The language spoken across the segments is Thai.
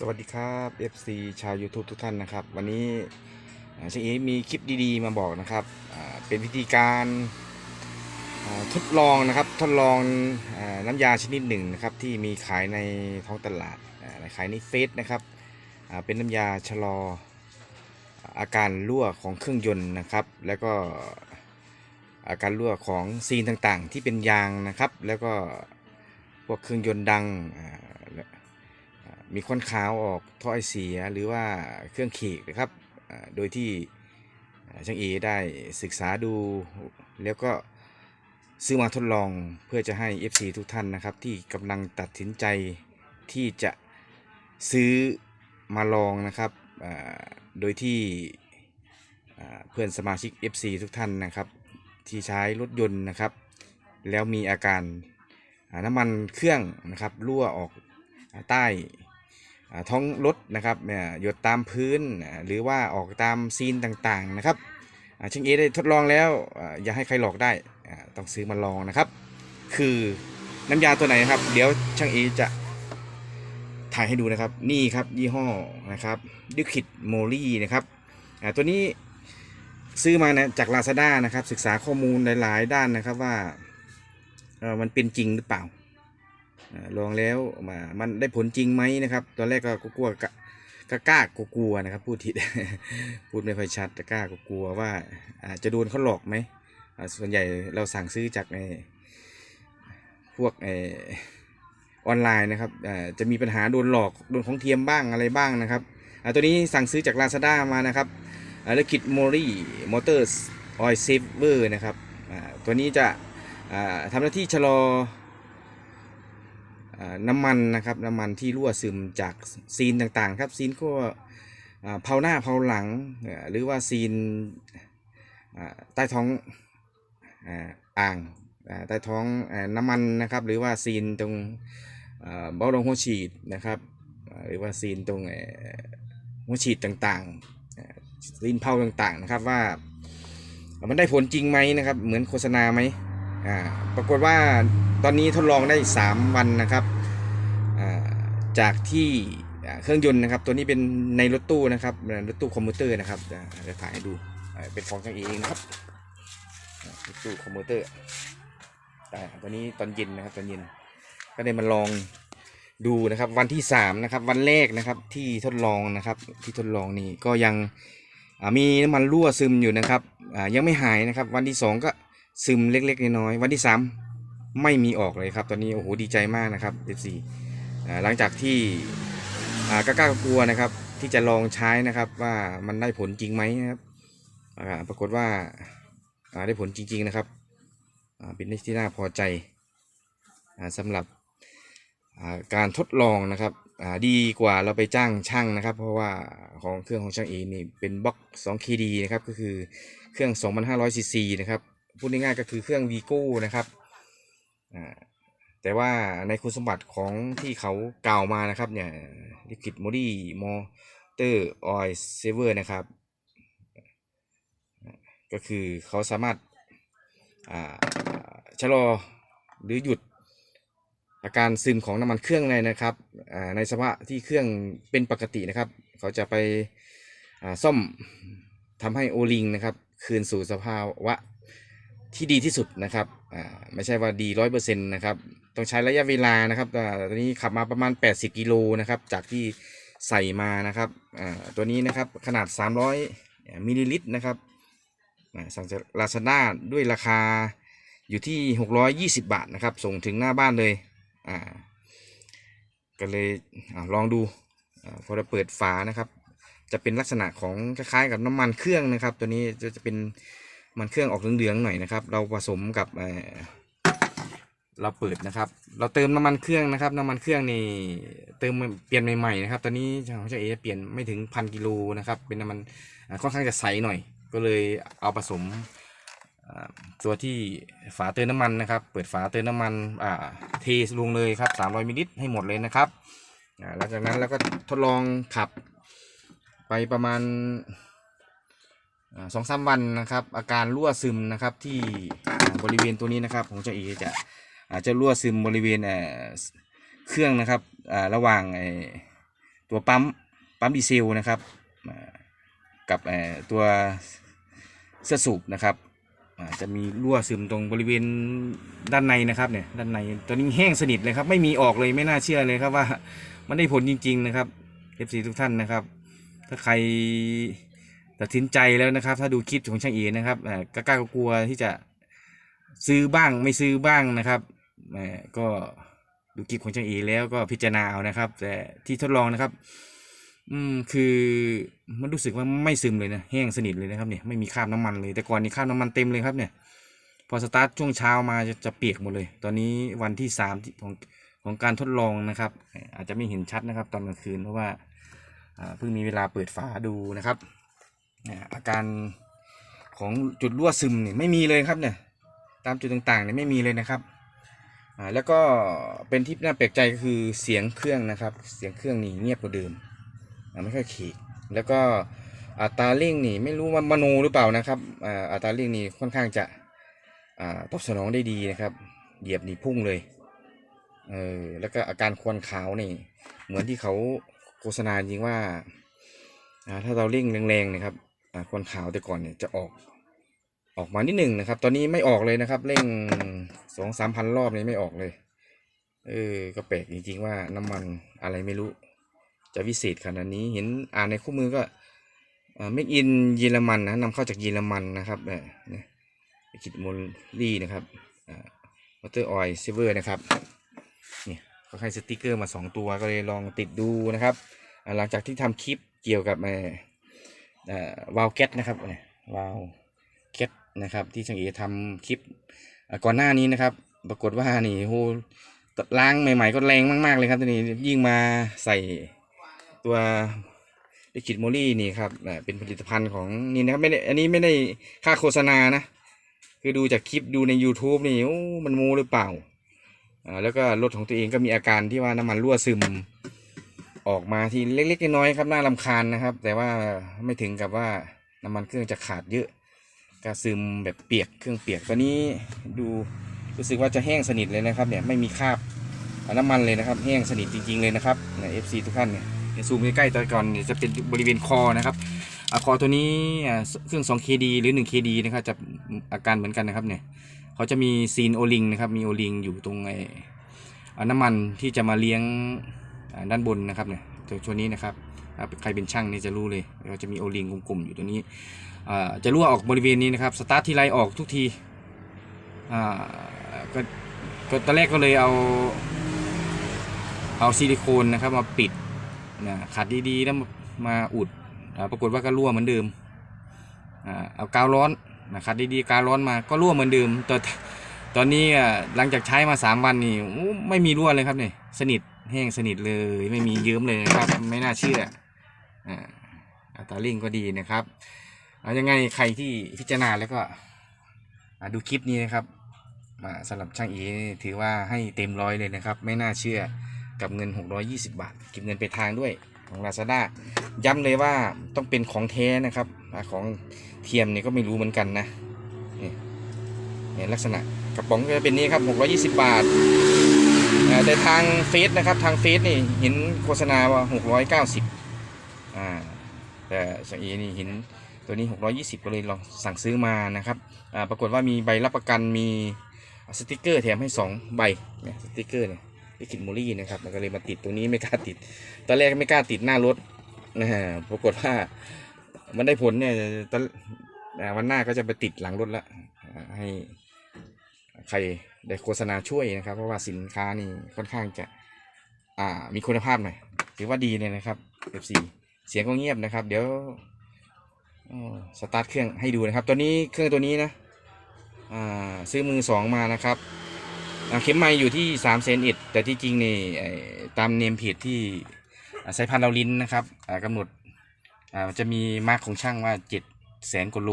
สวัสดีครับ FC ชาว YouTube ทุกท่านนะครับ วันนี้ช่างอีมีคลิปดีๆ มาบอกนะครับเป็นวิธีการทดลองนะครับทดลองอน้ำยาชนิดหนึ่งนะครับที่มีขายในท้องตลาดขายในเฟซนะครับเป็นน้ำยาชะลออาการรั่วของเครื่องยนต์นะครับ แล้วก็อาการรั่วของซีนต่างๆ ที่เป็นยางนะครับ แล้วก็พวกเครื่องยนต์ดัง มีควันขาวออกท่อไอเสียหรือว่าเครื่องขีกนะครับ โดยที่ช่างเอได้ศึกษาดูแล้วก็ซื้อมาทดลองเพื่อจะให้ FC ทุกท่านนะครับ ที่กำลังตัดสินใจที่จะซื้อมาลองนะครับ โดยที่เพื่อนสมาชิก FC ทุกท่านนะครับ ที่ใช้รถยนต์นะครับ แล้วมีอาการน้ำมันเครื่องนะครับรั่วออกใต้ ท้องรถนะครับเนี่ยหยดตามพื้นหรือว่าออกตามซีนต่างๆนะครับอ่าช่างเอได้ทดลองแล้วอย่าให้ใครหลอกได้ต้องซื้อมาลองนะครับ คือน้ำยาตัวไหนนะครับ เดี๋ยวช่างเอจะถ่ายให้ดูนะครับนี่ครับยี่ห้อนะครับดิคิดโมลี่นะครับตัวนี้ซื้อมานะจาก Lazada นะครับศึกษาข้อมูลหลาย ๆ ด้านนะครับว่ามันเป็นจริงหรือเปล่า ลองแล้วมามันได้ผลจริงไหมนะครับ ตอนแรกก็กลัวกะกะกล้ากลัวนะครับ พูดผิดพูดไม่ค่อยชัดแต่กล้ากลัวว่าอาจะโดนเขาหลอกไหมส่วนใหญ่เราสั่งซื้อจากไอ้พวกไอออนไลน์นะครับจะมีปัญหาโดนหลอกโดนของเทียมบ้างอะไรบ้างนะครับตัวนี้สั่งซื้อจาก Lazada มานะครับเลกิดโมรี่มอเตอร์ออยเซฟเวอร์นะครับตัวนี้จะทำหน้าที่ชะลอ น้ำมันนะครับน้ำมันที่รั่วซึมจากซีนต่างๆครับซีนก็เผาหน้าเผาหลังหรือว่าซีนใต้ท้องอ่างใต้ท้องน้ำมันนะครับ หรือว่าซีนตรงเบ้าลงหัวฉีดนะครับหรือว่าซีนตรงหัวฉีดต่างๆซีนเผาต่างๆนะครับว่ามันได้ผลจริงไหมนะครับ เหมือนโฆษณาไหมปรากฏว่า ตอนนี้ทดลองได้ 3 วันนะครับจากที่เครื่องยนต์นะครับ ตัวนี้เป็นในรถตู้นะครับรถตู้คอมพิวเตอร์นะครับอ่าเดี๋ยวถ่ายให้ดูเป็นของช่างเองนะครับรถตู้คอมพิวเตอร์แต่ตัวนี้ตอนเย็นนะครับตอนเย็นก็ได้มาลองดูนะครับวันที่สามนะครับวันแรกนะครับที่ทดลองนะครับที่ทดลองนี่ก็ยังมีน้ำมันรั่วซึมอยู่นะครับยังไม่หายนะครับ วันที่สองก็ซึมเล็กๆน้อยๆวันที่สาม ไม่มีออกเลยครับ ตอนนี้โอ้โหดีใจมากนะครับ F4 อ่หลังจากที่อ่ากล้ากลัวนะครับ ที่จะลองใช้นะครับว่ามันได้ผลจริงไหมนะครับปรากฏว่าได้ผลจริง ๆนะครับเป็นที่น่าพอใจอ่าสำหรับการทดลองนะครับดีกว่าเราไปจ้างช่างนะครับ เพราะว่าของเครื่องของช่างเอนี่เป็นบล็อก 2KD นะครับก็คือเครื่อง 2,500 cc นะครับพูดง่ายๆก็คือเครื่อง Vigo นะครับ แต่ว่าในคุณสมบัติของที่เขากล่าวมานะครับเนี่ย Liquid Moody Motor Oil Saver นะครับ ก็คือเขาสามารถาชะลอหรือหยุดอาการซึมของน้ำมันเครื่องเลยนะครับในสภาพที่เครื่องเป็นปกตินะครับ เขาจะไปซ่อมทำให้โอลิงนะครับ คืนสู่สภาวะ ที่ดีที่สุดนะครับอ่าไม่ใช่ว่าดีร้อยเปอร์เซ็นต์นะครับต้องใช้ระยะเวลานะครับอ่าตอนนี้ขับมาประมาณ 80กิโลนะครับจากที่ใส่มานะครับอ่าตัวนี้นะครับขนาด 300มิลลิลิตรนะครับอ่าสั่งจากลาซาด้าด้วยราคาอยู่ที่ 620 บาทนะครับ ส่งถึงหน้าบ้านเลยอ่าก็เลยอาลองดูอาพอเราเปิดฝานะครับ จะเป็นลักษณะของคล้ายๆกับน้ำมันเครื่องนะครับ ตัวนี้จะเป็น มันเครื่องออกเหลืองๆหน่อยนะครับ เราผสมกับเราเปิดนะครับ เราเติมน้ำมันเครื่องนะครับ น้ำมันเครื่องนี่เติมเปลี่ยนใหม่ๆนะครับ ตอนนี้ของเจ้าเอเปลี่ยนไม่ถึงพันกิโลนะครับ เป็นน้ำมันค่อนข้างจะใสหน่อย ก็เลยเอาผสมตัวที่ฝาเติมน้ำมันนะครับ เปิดฝาเติมน้ำมันอ่าเทลงเลยครับ 300มิลลิลิตรให้หมดเลยนะครับหลังจากนั้นเราก็ทดลองขับไปประมาณ สองสามวันนะครับ อาการรั่วซึมนะครับที่บริเวณตัวนี้นะครับของเจ้าเอจะอาจจะรั่วซึมบริเวณเครื่องนะครับระหว่างตัวปั๊มปั๊มดีเซลนะครับกับตัวเสื้อสูบนะครับจะมีรั่วซึมตรงบริเวณด้านในนะครับเนี่ยด้านในตอนนี้แห้งสนิทเลยครับไม่มีออกเลยไม่น่าเชื่อเลยครับว่ามันได้ผลจริง ๆนะครับ FC ทุกท่านนะครับ ถ้าใคร ตัดสินใจแล้วนะครับ ถ้าดูคลิปของช่างเอนะครับเอ่อกล้ากลัวที่จะซื้อบ้างไม่ซื้อบ้างนะครับเอ่ก็ดูคลิปของช่างเอแล้วก็พิจารณาเอานะครับ แต่ที่ทดลองนะครับ อืมคือมันรู้สึกว่าไม่ซึมเลยนะแห้งสนิทเลยนะครับเนี่ยไม่มีคราบน้ำมันเลยแต่ก่อนนี่คราบน้ำมันเต็มเลยครับเนี่ย พอสตาร์ทช่วงเช้ามาจะจะเปียกหมดเลย ตอนนี้วันที่สามของของการทดลองนะครับ อาจจะไม่เห็นชัดนะครับ ตอนกลางคืนเพราะว่าอ่าเพิ่งมีเวลาเปิดฝาดูนะครับ อาการของจุดรั่วซึมเนี่ยไม่มีเลยครับเนี่ยตามจุดต่างๆเนี่ยไม่มีเลยนะครับอ่าแล้วก็เป็นที่น่าแปลกใจก็คือเสียงเครื่องนะครับ เสียงเครื่องนี่เงียบกว่าเดิมไม่ค่อยขีดแล้วก็อัตราเร่งนี่ไม่รู้ว่ามโนหรือเปล่านะครับอ่าอัตราเร่งนี่ค่อนข้างจะอ่าตอบสนองได้ดีนะครับ เหยียบนี่พุ่งเลยเออแล้วก็อาการควนขาวนี่ เหมือนที่เขาโฆษณาจริงว่าอ่าถ้าเราเร่งแรงๆนะครับ ควันขาวแต่ก่อนเนี่ยจะออกออกมานิดหนึ่งนะครับ ตอนนี้ไม่ออกเลยนะครับ เร่งสองสามพันรอบนี่ไม่ออกเลย เออ ก็แปลกจริงๆว่าน้ำมันอะไรไม่รู้ จะวิเศษขนาดนี้ เห็นอ่านในคู่มือก็เมดอินเยอรมันนะนำเข้าจากเยอรมันนะครับเนี่ยเนี่ยคิดโมลลี่นะครับวอเตอร์ออยล์ซิเวอร์นะครับเนี่ยเขาให้สติกเกอร์มาสองตัวก็เลยลองติดดูนะครับ หลังจากที่ทำคลิปเกี่ยวกับเอ่ วาล์วแก๊สนะครับวาล์วแก๊สนะครับ ที่ช่างเอทำคลิปก่อนหน้านี้นะครับ ปรากฏว่านี่โหล้างใหม่ ๆ ก็แรงมากๆเลยครับทีนี้ยิ่งมาใส่ตัวลิคิดโมลี่นี่ครับเป็นผลิตภัณฑ์ของนี่นะครับไม่ได้อันนี้ไม่ได้ค่าโฆษณานะ คือดูจากคลิปดูใน YouTube นี่โอ้มันโมหรือเปล่าอ่าแล้วก็รถของตัวเองก็มีอาการที่ว่าน้ำมันรั่วซึม ออกมาที่เล็กๆน้อยๆครับน่ารำคาญนะครับ แต่ว่าไม่ถึงกับว่าน้ำมันเครื่องจะขาดเยอะก็ซึมแบบเปียกเครื่องเปียกตอนนี้ดูรู้สึกว่าจะแห้งสนิทเลยนะครับเนี่ยไม่มีคราบน้ำมันเลยนะครับ แห้งสนิทจริง ๆเลยนะครับเนี่ย FC ทุกท่านเนี่ยซูมใกล้ๆตอนก่อนจะเป็นบริเวณคอนะครับอะคอตัวนี้อ่าเครื่อง 2KD หรือ 1KD นะครับจะอาการเหมือนกันนะครับเนี่ยเขาจะมีซีนโอลิงนะครับมีโอลิงอยู่ตรงไอ้น้ำมันที่จะมาเลี้ยง ด้านบนนะครับเนี่ยตัวตัวนี้นะครับใครเป็นช่างนี่จะรู้เลยเราจะมีโอลิงกลมๆอยู่ตัวนี้จะรั่วออกบริเวณนี้นะครับสตาร์ททีไรออกทุกทีก็ก็ตอนแรกก็เลยเอาเอาซิลิโคนนะครับมาปิดนะขัดดีๆแล้วมาอุดอปรากฏว่าก็รั่วเหมือนเดิมอเอากาวร้อนนะขัดดีๆกาวร้อนมาก็รั่วเหมือนเดิมแต่ตอนนี้หลังจากใช้มาสามวันนี่ไม่มีรั่วเลยครับเนี่ยสนิท แห้งสนิทเลยไม่มีเยิ้มเลยนะครับไม่น่าเชื่ออ่าอัตราเร่งก็ดีนะครับเอายังไงใครที่พิจารณาแล้วก็อ่าดูคลิปนี้นะครับอ่าสำหรับช่างอีถือว่าให้เต็มร้อยเลยนะครับ ไม่น่าเชื่อกับเงิน 620 บาทเก็บเงินไปทางด้วยของ Lazada ย้ำเลยว่าต้องเป็นของแท้นะครับของเทียมเนี่ยก็ไม่รู้เหมือนกันนะเนี่ยลักษณะกระป๋องก็จะเป็นนี้ครับ 620 บาทอ่า แต่ทางเฟซนะครับทางเฟซนี่เห็นโฆษณาว่า 690อ่าแต่สางเอนี่เห็นตัวนี้ 620 ก็เลยลองสั่งซื้อมานะครับอ่าปรากฏว่ามีใบรับประกันมีสติกเกอร์แถมให้ 2 ใบเนี่ยสติกเกอร์เนี่ยลิคิดโมลี่นะครับแล้วก็เลยมาติดตรงนี้ไม่กล้าติด ตอนแรกไม่กล้าติดหน้ารถนะฮะปรากฏว่ามันได้ผลเนี่ยตอนวันหน้าก็จะไปติดหลังรถละให้ ใครได้โฆษณาช่วยนะครับ เพราะว่าสินค้านี่ค่อนข้างจะอ่ามีคุณภาพหน่อยถือว่าดีเลยนะครับ F4 เสียงก็เงียบนะครับ เดี๋ยวสตาร์ทเครื่องให้ดูนะครับ ตัวนี้เครื่องตัวนี้นะอ่าซื้อมือสองมานะครับเข็มไม้อยู่ที่3ามเซนเอ็ดแต่ที่จริงนี่ตามเนมเพจที่อ่าสายพันธุ์เราลิ้นนะครับกำหนดจะมีมาร์กของช่างว่า7 0 0แสนกว่าโล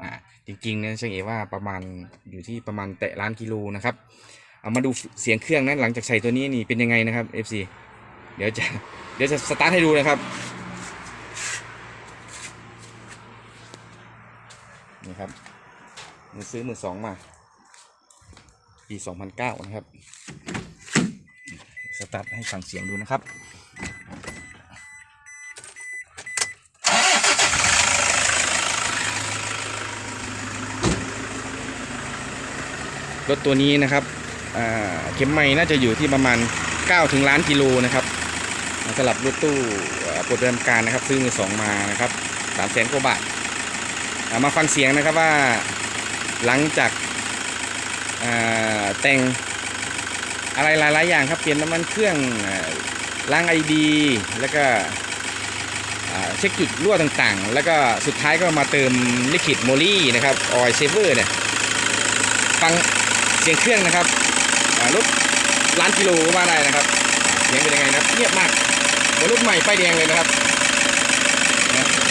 อ่าจริงๆนี่ยช่างเอว่าประมาณอยู่ที่ประมาณแตะล้านกิโลนะครับเอามาดูเสียงเครื่องนะหลังจากใส่ตัวนี้นี่เป็นยังไงนะครับ FC เดี๋ยวจะเดี๋ยวจะสตาร์ทให้ดูนะครับนี่ครับมือซื้อมือสองมา ปี 2009 นะครับ สตาร์ทให้ฟังเสียงดูนะครับ รถตัวนี้นะครับเข็มไม้น่าจะอยู่ที่ประมาณ 9 ถึงล้านกิโลนะครับสำหรับรถตู้ปลดประจำการนะครับ ซื้อมือสองมานะครับสามแสนกว่าบาทามาฟังเสียงนะครับว่าหลังจากาแต่งอะไรหลาย ๆ อย่างครับ เปลี่ยนน้ำมันเครื่องล้างไอดีแล้วก็เช็คจุดรั่วต่างๆ แล้วก็สุดท้ายก็มาเติมลิคิดโมลี่นะครับออยเซเวอร์เนี่ย ฟัง สียงเครื่องนะครับรถล้านกิโลก็ว่าได้นะครับเสียงเป็นยังไงนะเงียบมากเหมือนรถใหม่ป้ายแดงเลยนะครับ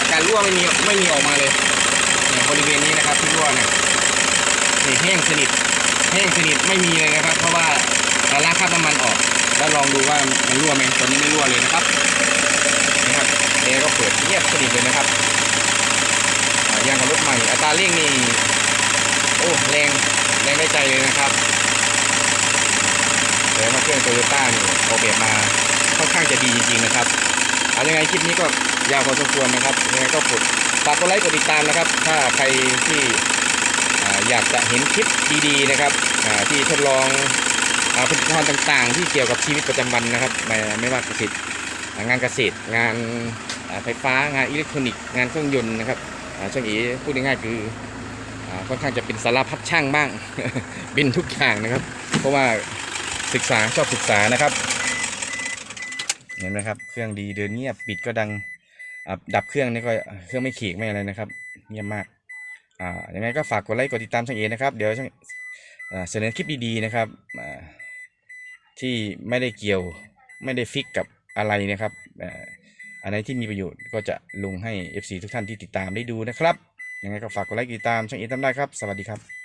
อาการรั่วไม่มีไม่มีออกมาเลยบริเวณนี้นะครับที่รั่วเนี่ยนี่แห้งสนิทแห้งสนิทไม่มีเลยนะครับ เพราะว่าเราล้างคราบน้ำมันออก แล้วลองดูว่ามันรั่วไหมตอนนี้ไม่รั่วเลยนะครับนะครับแอร์ก็เปิดเงียบสนิทเลยนะครับยางของรถใหม่อัตราเร่งนี่โอ้แรง แรงได้ใจเลยนะครับแต่ว่าเครื่องโตโยต้านี่ออกแบบมาค่อนข้างจะดีจริงๆนะครับเอายังไงคลิปนี้ก็ยาวพอสมควรนะครับยังไงก็กดฝากกดไลค์กดติดตามนะครับ ถ้าใครที่อยากจะเห็นคลิปดีๆนะครับที่ทดลองอ่าผลิตภัณฑ์ต่างๆ ที่เกี่ยวกับชีวิตประจำวันนะครับ ไม่ไม่ว่าจะสิทธิ์อ่างานเกษตร งานไฟฟ้างานอิเล็กทรอนิกส์งานเครื่องยนต์นะครับช่างอ๋พูดง่ายๆคือ ค่อนข้างจะเป็นสารพัดช่างบ้างเป็นทุกอย่างนะครับ เพราะว่าศึกษาชอบศึกษานะครับ เห็นไหมครับ เครื่องดีเดินเงียบปิดก็ดังดับเครื่องนี่ก็เครื่องไม่ขีกไม่อะไรนะครับ เงียบมากอ่ายังไงก็ฝากกดไลค์กดติดตามช่างเอ๋นะครับ เดี๋ยวช่างเสนอคลิปดีๆนะครับที่ไม่ได้เกี่ยวไม่ได้ฟิกกับอะไรนะครับอันไหนที่มีประโยชน์ก็จะลงให้ FC ทุกท่านที่ติดตามได้ดูนะครับ ยังไงก็ฝากกดไลค์ติดตามช่องเอทำได้ครับ สวัสดีครับ